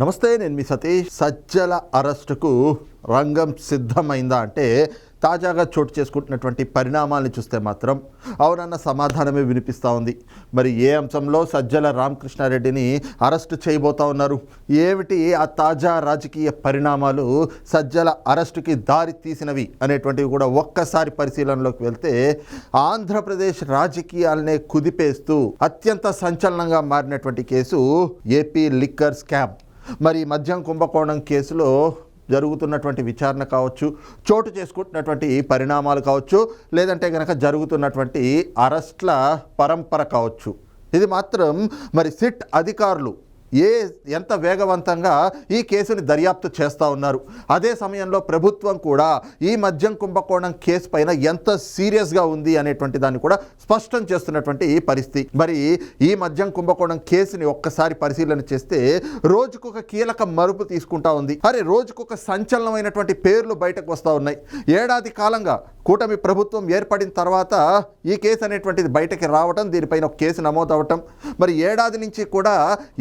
నమస్తే నేను మీ సతీష్. సజ్జల అరెస్టుకు రంగం సిద్ధమైందా అంటే తాజాగా చోటు చేసుకుంటున్నటువంటి పరిణామాలను చూస్తే మాత్రం అవునన్న సమాధానమే వినిపిస్తూ ఉంది. మరి ఏ అంశంలో సజ్జల రామకృష్ణారెడ్డిని అరెస్టు చేయబోతా ఉన్నారు? ఏమిటి ఆ తాజా రాజకీయ పరిణామాలు? సజ్జల అరెస్టుకి దారి తీసినవి అనేటువంటివి కూడా ఒక్కసారి పరిశీలనలోకి వెళ్తే ఆంధ్రప్రదేశ్ రాజకీయాలనే కుదిపేస్తూ అత్యంత సంచలనంగా మారినటువంటి కేసు ఏపీ లిక్కర్ స్కామ్. మరి మద్యం కుంభకోణం కేసులో జరుగుతున్నటువంటి విచారణ కావచ్చు చోటు చేసుకుంటున్నటువంటి పరిణామాలు కావచ్చు లేదంటే కనుక జరుగుతున్నటువంటి అరెస్ట్ల పరంపర కావచ్చు. ఇది మాత్రం మరి సిట్ అధికారులు ఏ ఎంత వేగవంతంగా ఈ కేసుని దర్యాప్తు చేస్తూ ఉన్నారు. అదే సమయంలో ప్రభుత్వం కూడా ఈ మద్యం కుంభకోణం కేసు పైన ఎంత సీరియస్గా ఉంది అనేటువంటి దాన్ని కూడా స్పష్టం చేస్తున్నటువంటి ఈ పరిస్థితి. మరి ఈ మద్యం కుంభకోణం కేసుని ఒక్కసారి పరిశీలన చేస్తే రోజుకొక కీలక మరుపు తీసుకుంటా ఉంది. అరే రోజుకొక సంచలనమైనటువంటి పేర్లు బయటకు వస్తూ ఉన్నాయి. ఏడాది కాలంగా కూటమి ప్రభుత్వం ఏర్పడిన తర్వాత ఈ కేసు అనేటువంటిది బయటకి రావటం దీనిపైన ఒక కేసు నమోదవటం మరి ఏడాది నుంచి కూడా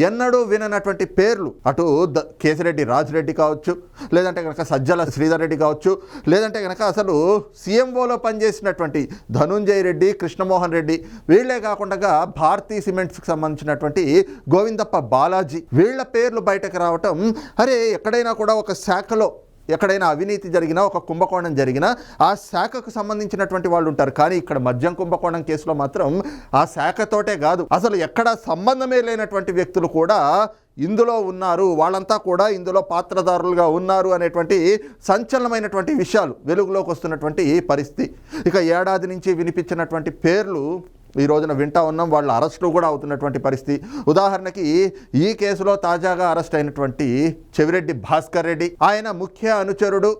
ఎన్నడూ విననటువంటి పేర్లు అటు ద కేసిరెడ్డి రాజిరెడ్డి కావచ్చు లేదంటే కనుక సజ్జల శ్రీధర్ రెడ్డి కావచ్చు లేదంటే కనుక అసలు సీఎంఓలో పనిచేసినటువంటి ధనుంజయ రెడ్డి కృష్ణమోహన్ రెడ్డి వీళ్ళే కాకుండా భారతీ సిమెంట్స్కి సంబంధించినటువంటి గోవిందప్ప బాలాజీ వీళ్ళ పేర్లు బయటకు రావటం అరే ఎక్కడైనా కూడా ఒక శాఖలో ఎక్కడైనా అవినీతి జరిగినా ఒక కుంభకోణం జరిగినా ఆ శాఖకు సంబంధించినటువంటి వాళ్ళు ఉంటారు కానీ ఇక్కడ మద్యం కుంభకోణం కేసులో మాత్రం ఆ శాఖతోటే కాదు. అసలు ఎక్కడ సంబంధమే లేనటువంటి వ్యక్తులు కూడా ఇందులో ఉన్నారు. వాళ్ళంతా కూడా ఇందులో పాత్రదారులుగా ఉన్నారు అనేటువంటి సంచలనమైనటువంటి విషయాలు వెలుగులోకి వస్తున్నటువంటి పరిస్థితి. ఇక ఏడాది నుంచి వినిపించినటువంటి పేర్లు ఈ రోజున వింటా ఉన్నాం వాళ్ళు అరెస్టులు కూడా అవుతున్నటువంటి పరిస్థితి. ఉదాహరణకి ఈ కేసులో తాజాగా అరెస్ట్ అయినటువంటి చెవిరెడ్డి భాస్కర్ రెడ్డి ఆయన ముఖ్య అనుచరుడు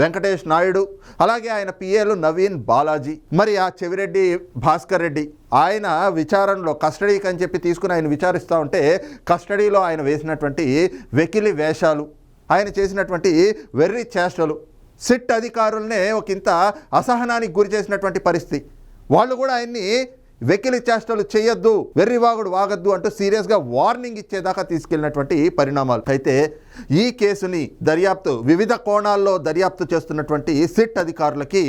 వెంకటేష్ నాయుడు అలాగే ఆయన పిఏలు నవీన్ బాలాజీ. మరి ఆ చెవిరెడ్డి భాస్కర్ రెడ్డి ఆయన విచారణలో కస్టడీకి అని చెప్పి తీసుకుని ఆయన విచారిస్తూ ఉంటే కస్టడీలో ఆయన వేసినటువంటి వెకిలి వేషాలు ఆయన చేసినటువంటి వెర్రి చేష్టలు సిట్ అధికారులనే ఒక ఇంత అసహనానికి గురి చేసినటువంటి పరిస్థితి. వాళ్ళు కూడా ఆయన్ని వెకిలి చేష్టలు చేయొద్దు వెర్రివాగుడు వాగద్దు అంటూ సీరియస్గా వార్నింగ్ ఇచ్చేదాకా తీసుకెళ్ళినటువంటి పరిణామాలు. అయితే ఈ కేసుని దర్యాప్తు వివిధ కోణాల్లో దర్యాప్తు చేస్తున్నటువంటి సిట్ అధికారులకి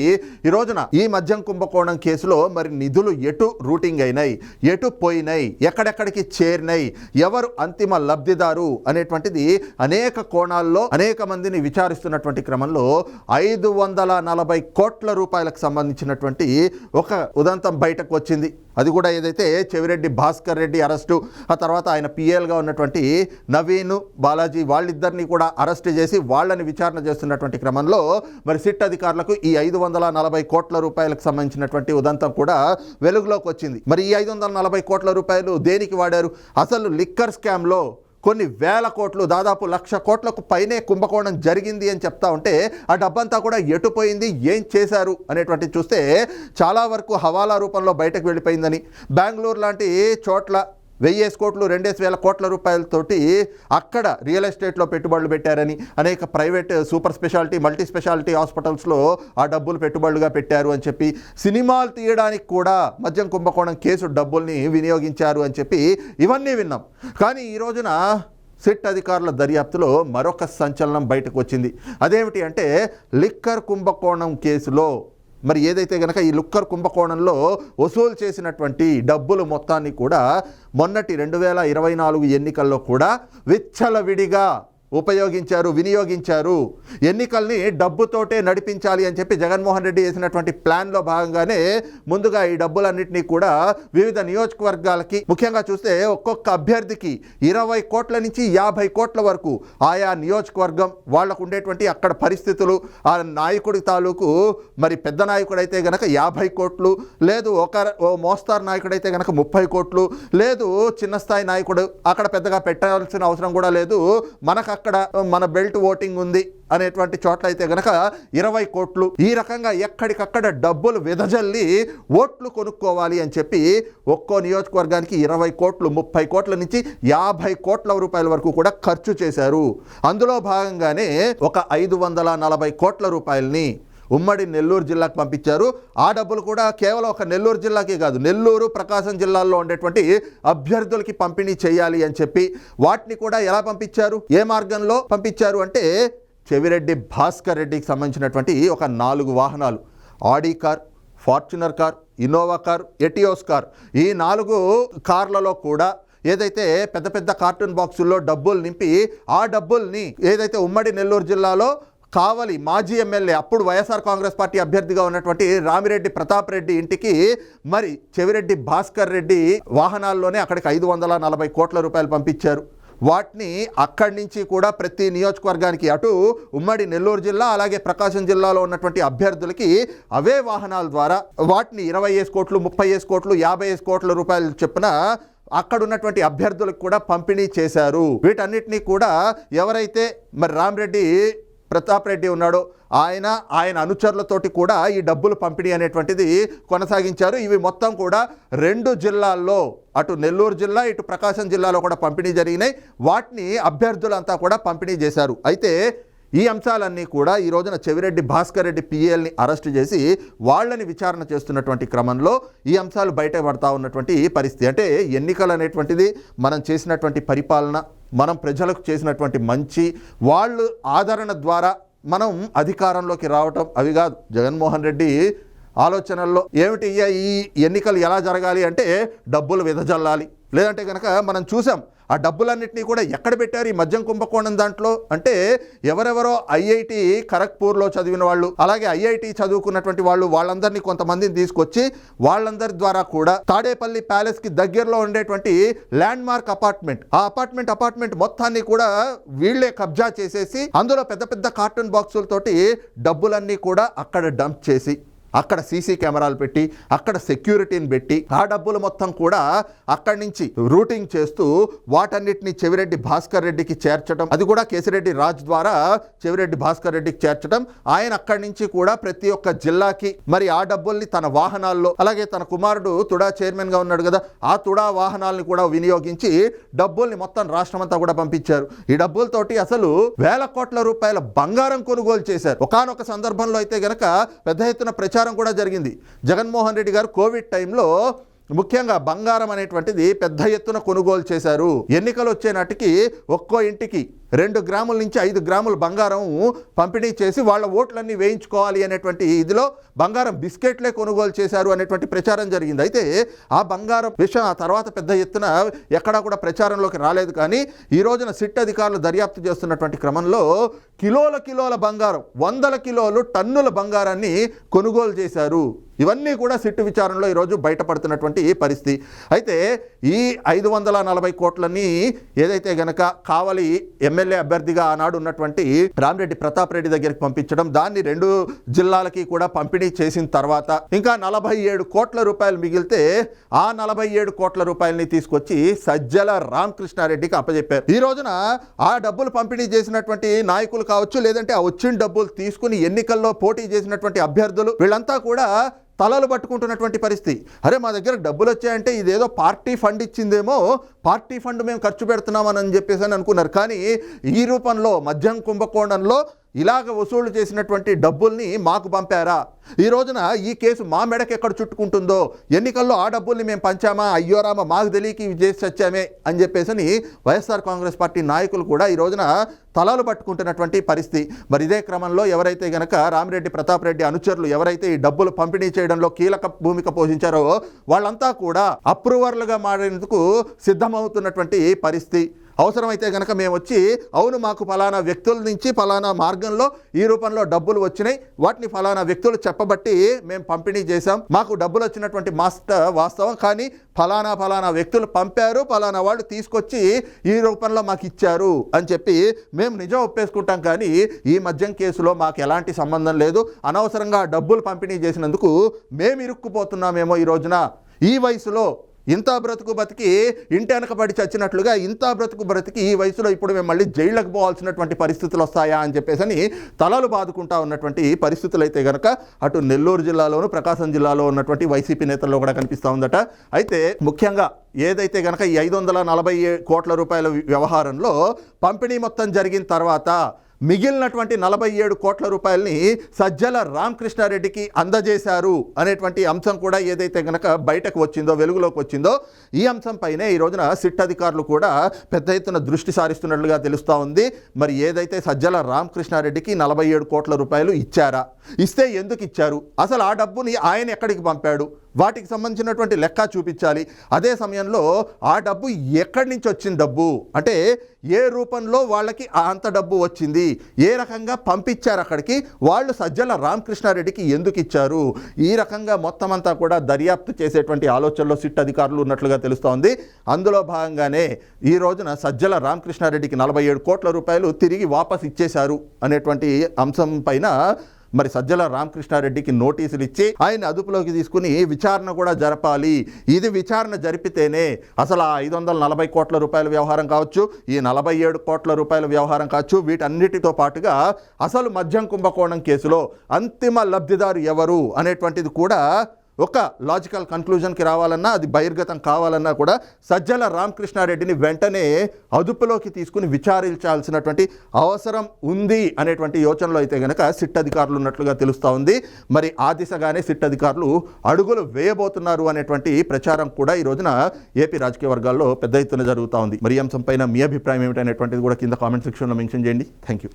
ఈ రోజున ఈ మద్యం కుంభకోణం కేసులో మరి నిధులు ఎటు రూటింగ్ అయినాయి ఎటు పోయినాయి ఎక్కడెక్కడికి చేరినాయి ఎవరు అంతిమ లబ్ధిదారు అనేటువంటిది అనేక కోణాల్లో అనేక మందిని విచారిస్తున్నటువంటి క్రమంలో ఐదు వందల నలభై కోట్ల రూపాయలకు సంబంధించినటువంటి ఒక ఉదంతం బయటకు వచ్చింది. అది కూడా ఏదైతే చెవిరెడ్డి భాస్కర్ రెడ్డి అరెస్టు ఆ తర్వాత ఆయన పిఎల్గా ఉన్నటువంటి నవీన్ బాలాజీ వాళ్ళిద్దరిని కూడా అరెస్ట్ చేసి వాళ్ళని విచారణ చేస్తున్నటువంటి క్రమంలో మరి సిట్ అధికారులకు ఈ ఐదు వందల నలభై కోట్ల రూపాయలకు సంబంధించినటువంటి ఉదంతం కూడా వెలుగులోకి వచ్చింది. మరి ఈ ఐదు వందల నలభై కోట్ల రూపాయలు దేనికి వాడారు? అసలు లిక్కర్ స్కామ్లో కొన్ని వేల కోట్లు దాదాపు లక్ష కోట్లకు పైనే కుంభకోణం జరిగింది అని చెప్తా ఉంటే ఆ డబ్బంతా కూడా ఎటుపోయింది ఏం చేశారు అనేటువంటి చూస్తే చాలా వరకు హవాలా రూపంలో బయటకు వెళ్ళిపోయిందని. బెంగళూరు లాంటి చోట్ల వెయ్యేసి కోట్లు రెండేసి వేల కోట్ల రూపాయలతోటి అక్కడ రియల్ ఎస్టేట్లో పెట్టుబడులు పెట్టారని అనేక private super speciality multi speciality హాస్పిటల్స్లో ఆ డబ్బులు పెట్టుబడులుగా పెట్టారు అని చెప్పి సినిమాలు తీయడానికి కూడా మద్యం కుంభకోణం కేసు డబ్బుల్ని వినియోగించారు అని చెప్పి ఇవన్నీ విన్నాం. కానీ ఈ రోజున సిట్ అధికారుల దర్యాప్తులో మరొక సంచలనం బయటకు వచ్చింది. అదేమిటి అంటే లిక్కర్ కుంభకోణం కేసులో మరి ఏదైతే కనుక ఈ లుక్కర్ కుంభకోణంలో వసూలు చేసినటువంటి డబ్బులు మొత్తాన్ని కూడా మొన్నటి రెండు వేల ఇరవై నాలుగు ఎన్నికల్లో కూడా విచ్చలవిడిగా ఉపయోగించారు వినియోగించారు. ఎన్నికల్ని డబ్బుతోటే నడిపించాలి అని చెప్పి జగన్మోహన్ రెడ్డి వేసినటువంటి ప్లాన్లో భాగంగానే ముందుగా ఈ డబ్బులన్నింటినీ కూడా వివిధ నియోజకవర్గాలకి ముఖ్యంగా చూస్తే ఒక్కొక్క అభ్యర్థికి ఇరవై కోట్ల నుంచి యాభై కోట్ల వరకు ఆయా నియోజకవర్గం వాళ్ళకు ఉండేటువంటి అక్కడ పరిస్థితులు ఆ నాయకుడి తాలూకు మరి పెద్ద నాయకుడైతే గనక యాభై కోట్లు లేదు ఒక ఓ మోస్తారు నాయకుడైతే గనక ముప్పై కోట్లు లేదు చిన్న స్థాయి నాయకుడు అక్కడ పెద్దగా పెట్టాల్సిన అవసరం కూడా లేదు. మనకు అక్కడ మన బెల్ట్ ఓటింగ్ ఉంది అనేటువంటి చోట్ల అయితే గనక ఇరవై కోట్లు ఈ రకంగా ఎక్కడికక్కడ డబ్బులు విదజల్లి ఓట్లు కొనుక్కోవాలి అని చెప్పి ఒక్కో నియోజకవర్గానికి ఇరవై కోట్లు ముప్పై కోట్ల నుంచి యాభై కోట్ల రూపాయల వరకు కూడా ఖర్చు చేశారు. అందులో భాగంగానే ఒక ఐదు వందల నలభై కోట్ల రూపాయలని ఉమ్మడి నెల్లూరు జిల్లాకు పంపించారు. ఆ డబ్బులు కూడా కేవలం ఒక నెల్లూరు జిల్లాకే కాదు నెల్లూరు ప్రకాశం జిల్లాల్లో ఉండేటువంటి అభ్యర్థులకి పంపిణీ చేయాలి అని చెప్పి వాటిని కూడా ఎలా పంపించారు? ఏ మార్గంలో పంపించారు అంటే చెవిరెడ్డి భాస్కర్ రెడ్డికి సంబంధించినటువంటి ఒక నాలుగు వాహనాలు. Audi car Fortuner car Innova car Etios car. ఈ నాలుగు కార్లలో కూడా ఏదైతే పెద్ద పెద్ద కార్టూన్ బాక్సుల్లో డబ్బులు నింపి ఆ డబ్బుల్ని ఏదైతే ఉమ్మడి నెల్లూరు జిల్లాలో కావలి మాజీ ఎమ్మెల్యే అప్పుడు వైఎస్ఆర్ కాంగ్రెస్ పార్టీ అభ్యర్థిగా ఉన్నటువంటి రామిరెడ్డి ప్రతాప్ రెడ్డి ఇంటికి మరి చెవిరెడ్డి భాస్కర్ రెడ్డి వాహనాల్లోనే అక్కడికి ఐదు వందల నలభై కోట్ల రూపాయలు పంపించారు. వాటిని అక్కడి నుంచి కూడా ప్రతి నియోజకవర్గానికి అటు ఉమ్మడి నెల్లూరు జిల్లా అలాగే ప్రకాశం జిల్లాలో ఉన్నటువంటి అభ్యర్థులకి అవే వాహనాల ద్వారా వాటిని ఇరవై ఐదు కోట్లు ముప్పై ఏసు కోట్లు యాభై ఏసు కోట్ల రూపాయలు చెప్పిన అక్కడ ఉన్నటువంటి అభ్యర్థులకు కూడా పంపిణీ చేశారు. వీటన్నిటినీ కూడా ఎవరైతే మరి రామరెడ్డి ప్రతాప్ రెడ్డి ఉన్నాడు. ఆయన ఆయన అనుచరులతోటి కూడా ఈ డబ్బులు పంపిణీ అనేటువంటిది కొనసాగించారు. ఇవి మొత్తం కూడా రెండు జిల్లాల్లో అటు నెల్లూరు జిల్లా ఇటు ప్రకాశం జిల్లాలో కూడా పంపిణీ జరిగినాయి. వాటిని అభ్యర్థులంతా కూడా పంపిణీ చేశారు. అయితే ఈ అంశాలన్నీ కూడా ఈ రోజున చెవిరెడ్డి భాస్కర్ రెడ్డి పిఏల్ని అరెస్ట్ చేసి వాళ్ళని విచారణ చేస్తున్నటువంటి క్రమంలో ఈ అంశాలు బయట పడతా ఉన్నటువంటి పరిస్థితి. అంటే ఎన్నికలు అనేటువంటిది మనం చేసినటువంటి పరిపాలన మనం ప్రజలకు చేసినటువంటి మంచి వాళ్ళు ఆదరణ ద్వారా మనం అధికారంలోకి రావటం అవి కాదు. జగన్మోహన్ రెడ్డి ఆలోచనల్లో ఏమిటి ఈ ఎన్నికలు ఎలా జరగాలి అంటే డబ్బులు విధజల్లాలి లేదంటే కనుక మనం చూసాం ఆ డబ్బులన్నింటినీ కూడా ఎక్కడ పెట్టారు? ఈ మద్యం కుంభకోణం దాంట్లో? అంటే ఎవరెవరో ఐఐటి ఖరగ్పూర్లో చదివిన వాళ్ళు అలాగే ఐఐటి చదువుకున్నటువంటి వాళ్ళు వాళ్ళందరినీ కొంతమందిని తీసుకొచ్చి వాళ్ళందరి ద్వారా కూడా తాడేపల్లి ప్యాలెస్కి దగ్గరలో ఉండేటువంటి ల్యాండ్ మార్క్ అపార్ట్మెంట్ ఆ అపార్ట్మెంట్ అపార్ట్మెంట్ మొత్తాన్ని కూడా వీళ్ళే కబ్జా చేసేసి అందులో పెద్ద పెద్ద కార్టూన్ బాక్సులతోటి డబ్బులన్నీ కూడా అక్కడ డంప్ చేసి అక్కడ సీసీ కెమెరాలు పెట్టి అక్కడ సెక్యూరిటీని పెట్టి ఆ డబ్బులు మొత్తం కూడా అక్కడి నుంచి రూటింగ్ చేస్తూ వాటన్నిటిని చెవిరెడ్డి భాస్కర్ రెడ్డికి చేర్చడం అది కూడా కేసిరెడ్డి రాజ్ ద్వారా చెవిరెడ్డి భాస్కర్ రెడ్డికి చేర్చడం ఆయన అక్కడి నుంచి కూడా ప్రతి ఒక్క జిల్లాకి మరి ఆ డబ్బుల్ని తన వాహనాల్లో అలాగే తన కుమారుడు తుడా చైర్మన్గా ఉన్నాడు కదా ఆ తుడా వాహనాలను కూడా వినియోగించి డబ్బుల్ని మొత్తం రాష్ట్రమంతా కూడా పంపించారు. ఈ డబ్బులతోటి అసలు వేల కోట్ల రూపాయల బంగారం కొనుగోలు చేశారు. ఒకానొక సందర్భంలో అయితే గనక పెద్ద ఎత్తున ప్రచారం కూడా జరిగింది. జగన్మోహన్ రెడ్డి గారు కోవిడ్ టైంలో ముఖ్యంగా బంగారం అనేటువంటిది పెద్ద ఎత్తున కొనుగోలు చేశారు. ఎన్నికలు వచ్చే నాటికి ఒక్కో ఇంటికి రెండు గ్రాముల నుంచి ఐదు గ్రాముల బంగారం పంపిణీ చేసి వాళ్ళ ఓట్లన్నీ వేయించుకోవాలి అనేటువంటి ఇదిలో బంగారం బిస్కెట్లే కొనుగోలు చేశారు అనేటువంటి ప్రచారం జరిగింది. అయితే ఆ బంగారం విషయం ఆ తర్వాత పెద్ద ఎత్తున ఎక్కడా కూడా ప్రచారంలోకి రాలేదు. కానీ ఈ రోజున సిట్ అధికారులు దర్యాప్తు చేస్తున్నటువంటి క్రమంలో కిలోల కిలోల బంగారం వందల కిలోలు టన్నుల బంగారాన్ని కొనుగోలు చేశారు. ఇవన్నీ కూడా సిట్టు విచారణలో ఈరోజు బయటపడుతున్నటువంటి పరిస్థితి. అయితే ఈ ఐదు వందల నలభై కోట్లని ఏదైతే గనక కావలి ఎమ్మెల్యే అభ్యర్థిగా ఆనాడు ఉన్నటువంటి రామిరెడ్డి ప్రతాప్ రెడ్డి దగ్గరికి పంపించడం దాన్ని రెండు జిల్లాలకి కూడా పంపిణీ చేసిన తర్వాత ఇంకా నలభై ఏడు కోట్ల రూపాయలు మిగిలితే ఆ నలభై ఏడు కోట్ల రూపాయలని తీసుకొచ్చి సజ్జల రామకృష్ణారెడ్డికి అప్పచెప్పారు ఈ రోజున ఆ డబ్బులు పంపిణీ చేసినటువంటి నాయకులు కావచ్చు లేదంటే ఆ వచ్చిన డబ్బులు తీసుకుని ఎన్నికల్లో పోటీ చేసినటువంటి అభ్యర్థులు వీళ్ళంతా కూడా తలలు పట్టుకుంటున్నటువంటి పరిస్థితి. అరే మా దగ్గర డబ్బులు వచ్చాయంటే ఇదేదో పార్టీ ఫండ్ ఇచ్చిందేమో పార్టీ ఫండ్ మేము ఖర్చు పెడుతున్నామని చెప్పేసి అని అనుకున్నారు. కానీ ఈ రూపంలో మద్యం కుంభకోణంలో ఇలాగ వసూలు చేసినటువంటి డబ్బుల్ని మాకు పంపారా? ఈ రోజున ఈ కేసు మా మెడకు ఎక్కడ చుట్టుకుంటుందో? ఎన్నికల్లో ఆ డబ్బుల్ని మేము పంచామా? అయ్యోరామా మాకు తెలియక ఇవి చేసి వచ్చామే అని చెప్పేసి వైఎస్ఆర్ కాంగ్రెస్ పార్టీ నాయకులు కూడా ఈ రోజున తలలు పట్టుకుంటున్నటువంటి పరిస్థితి. మరి ఇదే క్రమంలో ఎవరైతే గనక రామిరెడ్డి ప్రతాప్ రెడ్డి అనుచరులు ఎవరైతే ఈ డబ్బులు పంపిణీ చేయడంలో కీలక భూమిక పోషించారో వాళ్ళంతా కూడా అప్రూవర్లుగా మారేందుకు సిద్ధమవుతున్నటువంటి పరిస్థితి. అవసరమైతే కనుక మేము వచ్చి అవును మాకు ఫలానా వ్యక్తుల నుంచి ఫలానా మార్గంలో ఈ రూపంలో డబ్బులు వచ్చినాయి. వాటిని ఫలానా వ్యక్తులు చెప్పబట్టి మేము పంపిణీ చేశాం. మాకు డబ్బులు వచ్చినటువంటి మాస్టర్ వాస్తవం. కానీ ఫలానా ఫలానా వ్యక్తులు పంపారు. ఫలానా వాళ్ళు తీసుకొచ్చి ఈ రూపంలో మాకు ఇచ్చారు అని చెప్పి మేము నిజం ఒప్పేసుకుంటాం. కానీ ఈ మద్యం కేసులో మాకు ఎలాంటి సంబంధం లేదు. అనవసరంగా డబ్బులు పంపిణీ చేసినందుకు మేము ఇరుక్కుపోతున్నామేమో ఈ రోజున. ఈ వయసులో ఇంత బ్రతుకు బతికి ఇంటి వెనకబడి చచ్చినట్లుగా ఇంత బ్రతుకు బ్రతికి ఈ వయసులో ఇప్పుడు మేము మళ్ళీ జైళ్ళకు పోవాల్సినటువంటి పరిస్థితులు వస్తాయా అని చెప్పేసి అని తలలు బాదుకుంటా ఉన్నటువంటి పరిస్థితులు అయితే కనుక అటు నెల్లూరు జిల్లాలోను ప్రకాశం జిల్లాలో ఉన్నటువంటి వైసీపీ నేతల్లో కూడా కనిపిస్తూ ఉందట. అయితే ముఖ్యంగా ఏదైతే కనుక ఈ ఐదు వందల నలభై కోట్ల రూపాయల వ్యవహారంలో పంపిణీ మొత్తం జరిగిన తర్వాత మిగిలినటువంటి నలభై ఏడు కోట్ల రూపాయలని సజ్జల రామకృష్ణారెడ్డికి అందజేశారు అనేటువంటి అంశం కూడా ఏదైతే కనుక బయటకు వచ్చిందో వెలుగులోకి వచ్చిందో ఈ అంశంపైనే ఈ రోజున సిట్ అధికారులు కూడా పెద్ద ఎత్తున దృష్టి సారిస్తున్నట్లుగా తెలుస్తూ ఉంది. మరి ఏదైతే సజ్జల రామకృష్ణారెడ్డికి నలభై ఏడు కోట్ల రూపాయలు ఇచ్చారా? ఇస్తే ఎందుకు ఇచ్చారు? అసలు ఆ డబ్బుని ఆయన ఎక్కడికి పంపాడు? వాటికి సంబంధించినటువంటి లెక్క చూపించాలి. అదే సమయంలో ఆ డబ్బు ఎక్కడి నుంచి వచ్చిన డబ్బు? అంటే ఏ రూపంలో వాళ్ళకి అంత డబ్బు వచ్చింది? ఏ రకంగా పంపించారు అక్కడికి? వాళ్ళు సజ్జల రామకృష్ణారెడ్డికి ఎందుకు ఇచ్చారు? ఈ రకంగా మొత్తం అంతా కూడా దర్యాప్తు చేసేటువంటి ఆలోచనలో సిట్ అధికారులు ఉన్నట్లుగా తెలుస్తోంది. అందులో భాగంగానే ఈ రోజున సజ్జల రామకృష్ణారెడ్డికి నలభై ఏడు కోట్ల రూపాయలు తిరిగి వాపస్ ఇచ్చేశారు అనేటువంటి అంశం పైన మరి సజ్జల రామకృష్ణారెడ్డికి నోటీసులు ఇచ్చి ఆయన అదుపులోకి తీసుకుని విచారణ కూడా జరపాలి. ఇది విచారణ జరిపితేనే అసలు ఆ ఐదు వందల నలభై కోట్ల రూపాయల వ్యవహారం కావచ్చు ఈ నలభై ఏడు కోట్ల రూపాయల వ్యవహారం కావచ్చు వీటన్నిటితో పాటుగా అసలు మద్యం కుంభకోణం కేసులో అంతిమ లబ్ధిదారు ఎవరు అనేటువంటిది కూడా ఒక లాజికల్ కన్క్లూజన్కి రావాలన్నా అది బహిర్గతం కావాలన్నా కూడా సజ్జల రామకృష్ణారెడ్డిని వెంటనే అదుపులోకి తీసుకుని విచారించాల్సినటువంటి అవసరం ఉంది అనేటువంటి యోచనలో అయితే గనక సిట్ అధికారులు ఉన్నట్లుగా తెలుస్తూ ఉంది. మరి ఆ దిశగానే సిట్ అధికారులు అడుగులు వేయబోతున్నారు అనేటువంటి ప్రచారం కూడా ఈ రోజున ఏపీ రాజకీయ వర్గాల్లో పెద్ద ఎత్తున జరుగుతూ ఉంది. మరి అంశంపైన మీ అభిప్రాయం ఏమిటనేటువంటిది కూడా కింద కామెంట్ సెక్షన్లో మెన్షన్ చేయండి. Thank you